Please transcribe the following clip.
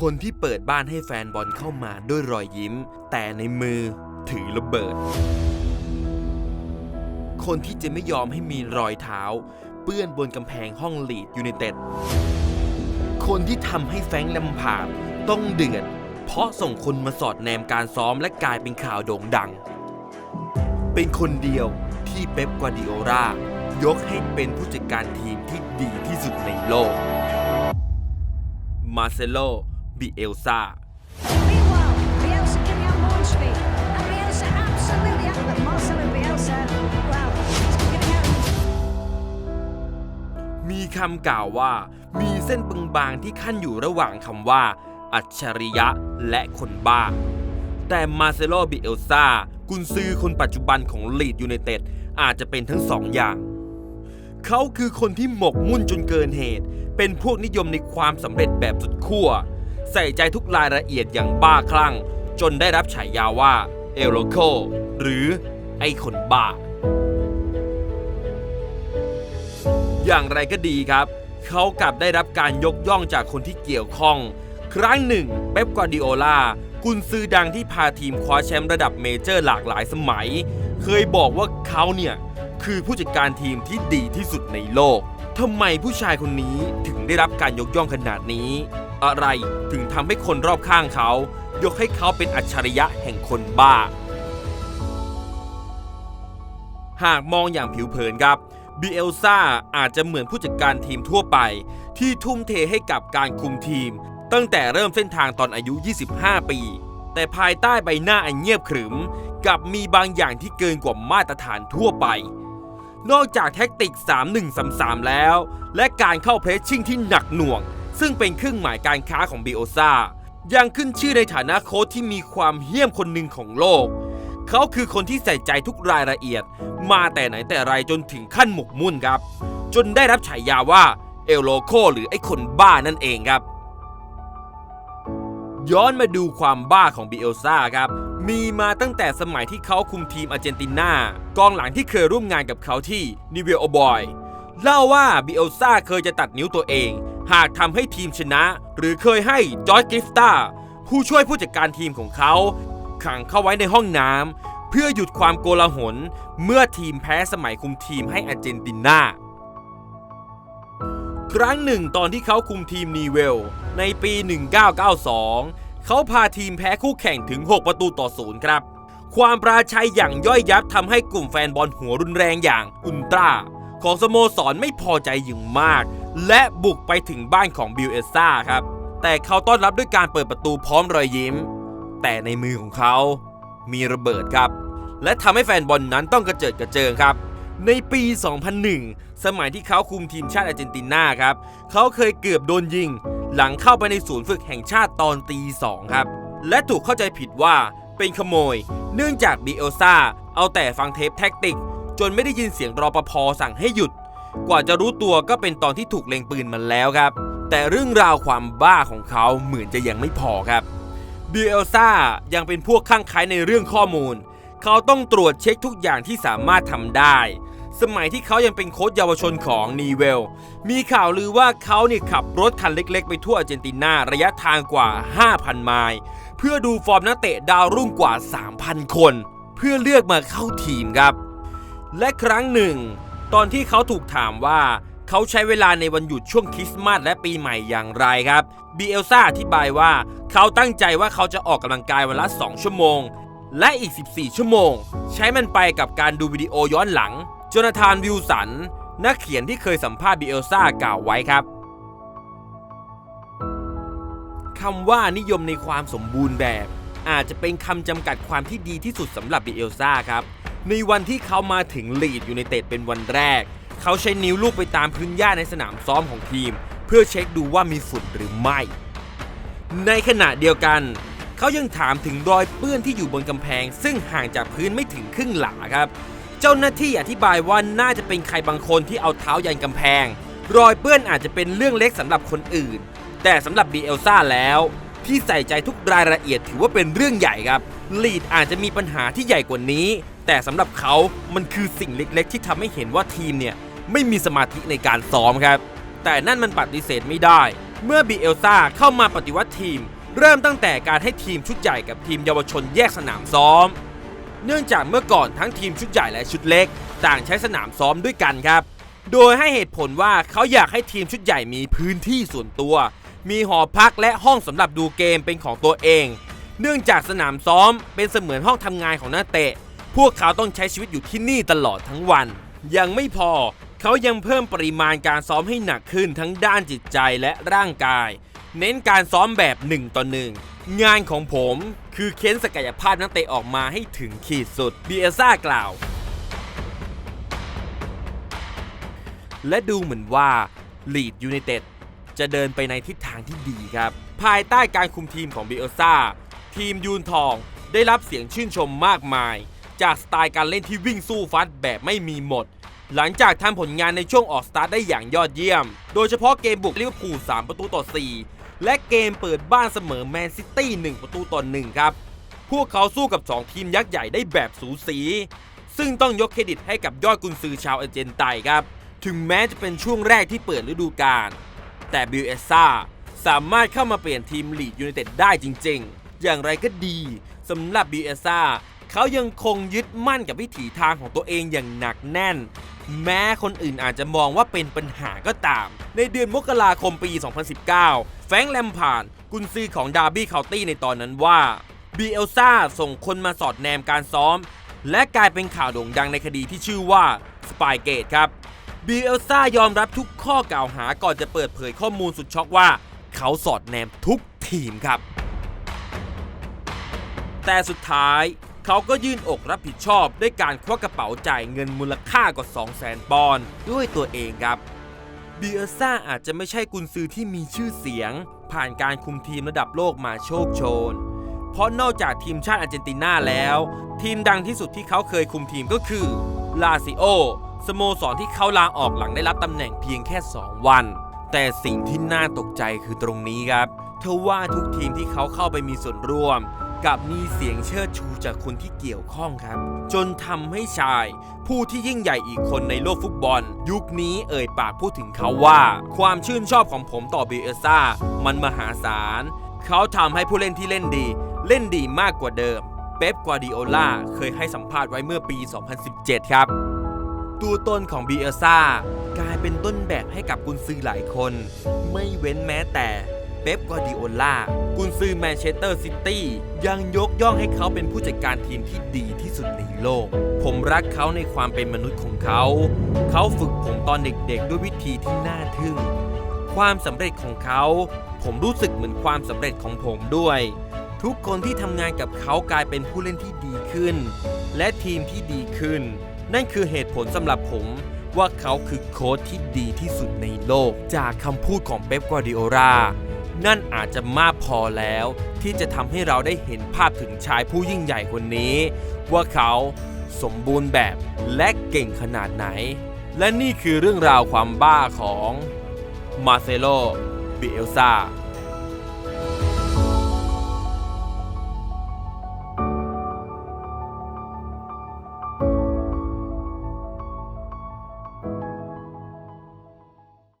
คนที่เปิดบ้านให้แฟนบอลเข้ามาด้วยรอยยิ้ม แต่ในมือถือระเบิด คนที่จะไม่ยอมให้มีรอยเท้า เปื้อนบนกำแพงห้องลีดยูไนเต็ด คนที่ทำให้แฟงลมพาดต้องเดือด เพราะส่งคนมาสอดแนมการซ้อมและกลายเป็นข่าวโด่งดัง เป็นคนเดียวที่เป๊ปกวาดิโอลายกให้เป็นผู้จัดการทีมที่ดีที่สุดในโลก มาเซโล บิเอลซา Meanwhile, Bielsa giving out more speed. And Bielsa absolutely out but Marcelo Bielsa, well, he's giving out มีคำกล่าวว่า มีเส้นบางๆที่ขั้นอยู่ระหว่างคำว่า อัจฉริยะและคนบ้า แต่มาเซโลบิเอลซากุนซือคนปัจจุบันของลีดยูไนเต็ดอาจจะเป็นทั้งสองอย่าง เขาคือคนที่หมกมุ่นจนเกินเหตุ เป็นพวกนิยมในความสำเร็จแบบสุดขั้ว ใส่ใจทุกรายละเอียดอย่างบ้าคลั่ง จนได้รับฉายาว่าเอโลโคหรือไอ้คนบ้า อย่างไรก็ดีครับ เขากลับได้รับการยกย่องจากคนที่เกี่ยวข้อง ครั้งหนึ่งเป๊ปกวาดิโอลากุนซือดังที่พาทีมคว้าแชมป์ระดับเมเจอร์หลากหลายสมัย เคยบอกว่าเขาเนี่ยคือผู้จัดการทีมที่ดีที่สุดในโลกทำไมผู้ชายคนนี้ถึงได้รับการยกย่องขนาดนี้ อะไรถึงทำให้คนรอบข้างเขา ยกให้เขาเป็นอัจฉริยะแห่งคนบ้า หากมองอย่างผิวเผินครับบิเอลซาอาจจะเหมือนผู้จัดการทีมทั่วไป ที่ทุ่มเทให้กับการคุมทีม ตั้งแต่เริ่มเส้นทางตอนอายุ 25 ปี แต่ภายใต้ใบหน้าอันเงียบขรึม กับมีบางอย่างที่เกินกว่ามาตรฐานทั่วไป นอกจากแท็กติก 3-1-3-3 แล้ว และการเข้าเพรสชิ่งที่หนักหน่วง ซึ่งเป็นเครื่องหมายการค้าของบิโอซายังขึ้นชื่อในฐานะโค้ชที่มีความเหี้ยมคนหนึ่งของโลก เขาคือคนที่ใส่ใจทุกรายละเอียด มาแต่ไหนแต่ไรจนถึงขั้นหมกมุ่นครับ จนได้รับฉายาว่าเอลโลโคหรือไอ้คนบ้านั่นเองครับ ย้อนมาดูความบ้าของบิเอลซาครับ มีมาตั้งแต่สมัยที่เขาคุมทีมอาร์เจนตินากองหลังที่เคยร่วมงานกับเขาที่นิเวลโอบอยเล่าว่าบิเอลซาเคยจะตัดนิ้วตัวเอง หากทำให้ทีมชนะ หรือเคยให้จอร์จกริฟตาผู้ช่วยผู้จัดการทีมของเขา ขังเข้าไว้ในห้องน้ำเพื่อหยุดความโกลาหล เมื่อทีมแพ้สมัยคุมทีมให้อาร์เจนตินาครั้งหนึ่งตอนที่เขาคุมทีมนีเวล ในปี 1992 เขาพาทีมแพ้คู่แข่งถึง 6 ประตูต่อศูนย์ครับ ความปราชัยอย่างย่อยยับทำให้กลุ่มแฟนบอลหัวรุนแรงอย่างอุลตราของสโมสรไม่พอใจอย่างมาก และบุกไปถึงบ้านของบิลเอสซาครับ แต่เขาต้อนรับด้วยการเปิดประตูพร้อมรอยยิ้ม แต่ในมือของเขา มีระเบิดครับ และทำให้แฟนบอลนนั้นต้องกระเจิดกระเจิงครับ ในปี 2001 สมัยที่เขาคุมทีมชาติอาร์เจนตินาครับ เขาเคยเกือบโดนยิง หลังเข้าไปในศูนย์ฝึกแห่งชาติตอนตีสองครับ และถูกเข้าใจผิดว่าเป็นขโมย เนื่องจากบิเอลซาเอาแต่ฟังเทปแท็กติก จนไม่ได้ยินเสียงรอปภสั่งให้หยุด กว่าจะรู้ตัวก็เป็นตอนที่ถูกเล็งปืนมันแล้วครับ แต่เรื่องราวความบ้าของเขาเหมือนจะยังไม่พอครับบิเอลซายังเป็นพวกข้างไคล้ในเรื่องข้อมูล เขาต้องตรวจเช็คทุกอย่างที่สามารถทำได้ สมัยที่เขายังเป็นโค้ชเยาวชนของนีเวล มีข่าวลือว่าเขาเนี่ยขับรถคันเล็กๆ ไปทั่วอาร์เจนตินาระยะทางกว่า 5,000 ไมล์เพื่อดูฟอร์มนักเตะดาวรุ่งกว่า 3,000 คน เพื่อเลือกมาเข้าทีมครับ และครั้งหนึ่ง ตอนที่เขาถูกถามว่าเขาใช้เวลาในวันหยุดช่วงคริสต์มาสและปีใหม่อย่างไรครับบีเอลซ่าอธิบายว่าเขาตั้งใจว่าเขาจะออกกำลังกายวันละ 2 ชั่วโมง และอีก 14 ชั่วโมง ใช้มันไปกับการดูวิดีโอย้อนหลังโจนาธานวิลสัน นักเขียนที่เคยสัมภาษณ์บีเอลซ่ากล่าวไว้ครับคำว่านิยมในความสมบูรณ์แบบ อาจจะเป็นคำจำกัดความที่ดีที่สุดสำหรับบิเอลซ่าครับ ในวันที่เขามาถึงลีดยูไนเต็ดเป็นวันแรก เขาใช้นิ้วลูบไปตามพื้นหญ้าในสนามซ้อมของทีม เพื่อเช็คดูว่ามีฝุ่นหรือไม่ ในขณะเดียวกัน เขายังถามถึงรอยเปื้อนที่อยู่บนกำแพง ซึ่งห่างจากพื้นไม่ถึงครึ่งหลาครับ เจ้าหน้าที่อธิบายว่าน่าจะเป็นใครบางคนที่เอาเท้ายันกำแพง รอยเปื้อนอาจจะเป็นเรื่องเล็กสำหรับคนอื่น แต่สำหรับบีเอลซ่าแล้วที่ใส่ใจทุกรายละเอียดถือว่าเป็นเรื่องใหญ่ครับ ลีดอาจจะมีปัญหาที่ใหญ่กว่านี้ แต่สำหรับเขามันคือสิ่งเล็กๆ ที่ทำให้เห็นว่าทีมเนี่ยไม่มีสมาธิในการซ้อมครับ แต่นั่นมันปฏิเสธไม่ได้ เมื่อบีเอลซาเข้ามาปฏิวัติทีม เริ่มตั้งแต่การให้ทีมชุดใหญ่กับทีมเยาวชนแยกสนามซ้อม เนื่องจากเมื่อก่อนทั้งทีมชุดใหญ่และชุดเล็ก ต่างใช้สนามซ้อมด้วยกันครับ โดยให้เหตุผลว่าเขาอยากให้ทีมชุดใหญ่มีพื้นที่ส่วนตัว มีหอพักและห้องสำหรับดูเกมเป็นของตัวเอง เนื่องจากสนามซ้อมเป็นเสมือนห้องทำงานของนักเตะ พวกเขาต้องใช้ชีวิตอยู่ที่นี่ตลอดทั้งวัน ยังไม่พอ เขายังเพิ่มปริมาณการซ้อมให้หนักขึ้นทั้งด้านจิตใจและร่างกาย เน้นการซ้อมแบบ1ต่อ1งานของผมคือเค้นศักยภาพนักเตะออกมาให้ถึงขีดสุดเบียซ่ากล่าว และดูเหมือนว่าลีดยูไนเต็ดจะเดินไปในทิศทางที่ดีครับ ภายใต้การคุมทีมของเบิเอลซาทีมยูนทองได้รับเสียงชื่นชมมากมาย จากสไตล์การเล่นที่วิ่งสู้ฟัดแบบไม่มีหมด หลังจากทำผลงานในช่วงออกสตาร์ทได้อย่างยอดเยี่ยม โดยเฉพาะเกมบุกลิเวอร์พูล3ประตูต่อ 4 และเกมเปิดบ้านเสมอแมนซิตี้1ประตูต่อ1ครับ พวกเขาสู้กับ 2 ทีมยักษ์ใหญ่ได้แบบสูสี ซึ่งต้องยกเครดิตให้กับยอดกุนซือชาวอาร์เจนไตครับ ถึงแม้จะเป็นช่วงแรกที่เปิดฤดูกาล แต่บิลเอสซาสามารถเข้ามาเปลี่ยนทีมลีดยูไนเต็ดได้จริง ๆ อย่างไรก็ดีสำหรับบิลเอสซา เขายังคงยึดมั่นกับวิถีทางของตัวเองอย่างหนักแน่น แม้คนอื่นอาจจะมองว่าเป็นปัญหาก็ตาม ในเดือนมกราคมปี 2019 แฟงแลมพาร์ดกุนซือของดาร์บี้เคาน์ตี้ในตอนนั้นว่าบีเอลซาส่งคนมาสอดแนมการซ้อม และกลายเป็นข่าวโด่งดังในคดีที่ชื่อว่าสปายเกตครับบีเอลซ่ายอมรับทุกข้อกล่าวหาก่อนจะเปิดเผยข้อมูลสุดช็อกว่า เขาสอดแนมทุกทีมครับ แต่สุดท้าย เขาก็ยื่นอกรับผิดชอบด้วยการควักกระเป๋าจ่ายเงินมูลค่ากว่า 200,000 ปอนด์ด้วยตัวเองครับบีเอซ่าอาจจะไม่ใช่กุนซือที่มีชื่อเสียง ผ่านการคุมทีมระดับโลกมาโชคโชน เพราะนอกจากทีมชาติอาร์เจนตินาแล้ว ทีมดังที่สุดที่เขาเคยคุมทีมก็คือลาซิโอสโมสรที่เขาลาออกหลังได้รับตำแหน่งเพียงแค่ 2 วัน แต่สิ่งที่น่าตกใจคือตรงนี้ครับเทว่าทุกทีมที่เขาเข้าไปมีส่วนร่วม กับมีเสียงเชิดชูจากคนที่เกี่ยวข้องครับ จนทำให้ชาย ผู้ที่ยิ่งใหญ่อีกคนในโลกฟุตบอล ยุคนี้เอ่ยปากพูดถึงเขาว่า ความชื่นชอบของผมต่อเบเอซ่ามันมหาศาล เขาทำให้ผู้เล่นที่เล่นดี เล่นดีมากกว่าเดิม เป๊ปกวาดิโอลาเคยให้สัมภาษณ์ไว้เมื่อปี 2017 ครับตัวตนของบีเอลซ่ากลายเป็นต้นแบบให้กับกุนซือหลายคน ไม่เว้นแม้แต่ เป๊ปกวาดิโอลากุนซือแมนเชสเตอร์ซิตี้ยังยกย่องให้เขาเป็นผู้จัดการทีมที่ดีที่สุดในโลก ผมรักเขาในความเป็นมนุษย์ของเขา เขาฝึกผมตอนเด็กๆ ด้วยวิธีที่น่าทึ่ง ความสำเร็จของเขา ผมรู้สึกเหมือนความสำเร็จของผมด้วย ทุกคนที่ทำงานกับเขากลายเป็นผู้เล่นที่ดีขึ้น และทีมที่ดีขึ้น นั่นคือเหตุผลสำหรับผมว่าเขาคือโค้ชที่ดีที่สุดในโลก จากคำพูดของเป๊ปกวาร์ดิโอลา นั่นอาจจะมากพอแล้ว ที่จะทำให้เราได้เห็นภาพถึงชายผู้ยิ่งใหญ่คนนี้ ว่าเขาสมบูรณ์แบบและเก่งขนาดไหน และนี่คือเรื่องราวความบ้าของมาเซโลบิเอลซา